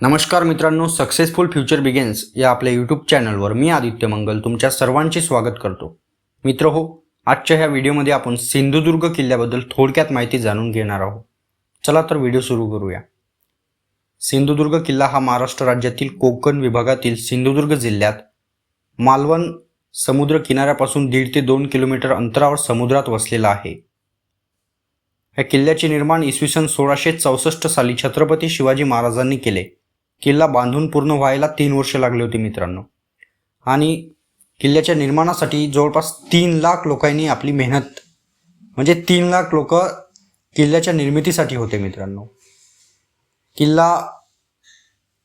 नमस्कार मित्रांनो successful future begins या आपल्या यूट्यूब चॅनलवर मी आदित्य मंगल तुमच्या सर्वांचे स्वागत करतो. मित्र हो आजच्या ह्या व्हिडिओमध्ये आपण सिंधुदुर्ग किल्ल्याबद्दल थोडक्यात माहिती जाणून घेणार आहोत. चला तर व्हिडिओ सुरू करूया. सिंधुदुर्ग किल्ला हा महाराष्ट्र राज्यातील कोकण विभागातील सिंधुदुर्ग जिल्ह्यात मालवण समुद्र किनाऱ्यापासून दीड ते दोन किलोमीटर अंतरावर समुद्रात वसलेला आहे. या किल्ल्याचे निर्माण इसवी सन सोळाशे चौसष्ट साली छत्रपती शिवाजी महाराजांनी केले. किल्ला बांधून पूर्ण व्हायला तीन वर्ष लागले होते मित्रांनो. आणि किल्ल्याच्या निर्माणासाठी जवळपास तीन लाख लोकांनी आपली मेहनत म्हणजे तीन लाख लोक किल्ल्याच्या निर्मितीसाठी होते मित्रांनो. किल्ला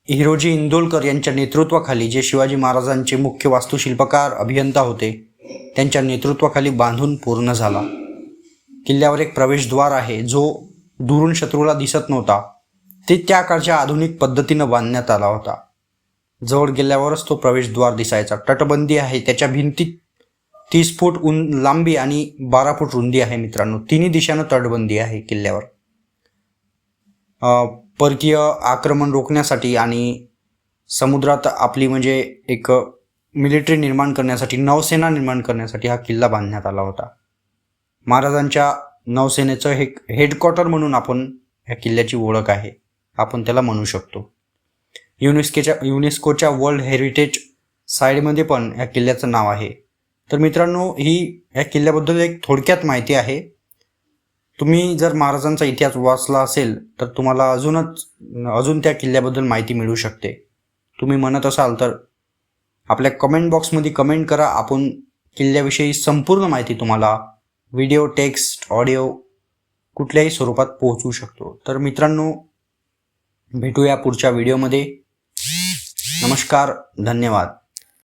हिरोजी इंदोलकर यांच्या नेतृत्वाखाली जे शिवाजी महाराजांचे मुख्य वास्तुशिल्पकार अभियंता होते त्यांच्या नेतृत्वाखाली बांधून पूर्ण झाला. किल्ल्यावर एक प्रवेशद्वार आहे जो दुरून शत्रूला दिसत नव्हता. ते त्या काळच्या आधुनिक पद्धतीनं बांधण्यात आला होता. जवळ गेल्यावरच तो प्रवेशद्वार दिसायचा. तटबंदी आहे त्याच्या भिंतीत तीस फूट उं लांबी आणि बारा फूट रुंदी आहे मित्रांनो. तिन्ही दिशानं तटबंदी आहे किल्ल्यावर. परकीय आक्रमण रोखण्यासाठी आणि समुद्रात आपली म्हणजे एक मिलिटरी निर्माण करण्यासाठी नौसेना निर्माण करण्यासाठी हा किल्ला बांधण्यात आला होता. महाराजांच्या नौसेनेचं हे हेडक्वार्टर म्हणून आपण ह्या किल्ल्याची ओळख आहे. आपण त्याला म्हणू शकतो. युनेस्केच्या युनेस्कोच्या वर्ल्ड हेरिटेज साईडमध्ये पण या किल्ल्याचं नाव आहे. तर मित्रांनो ही या किल्ल्याबद्दल एक थोडक्यात माहिती आहे. तुम्ही जर महाराजांचा इतिहास वाचला असेल तर तुम्हाला अजूनच अजून त्या किल्ल्याबद्दल माहिती मिळू शकते. तुम्ही म्हणत असाल तर आपल्या कमेंट बॉक्समध्ये कमेंट करा. आपण किल्ल्याविषयी संपूर्ण माहिती तुम्हाला व्हिडिओ टेक्स्ट ऑडिओ कुठल्याही स्वरूपात पोहोचवू शकतो. तर मित्रांनो भेटूया पुढच्या व्हिडिओमध्ये. नमस्कार धन्यवाद.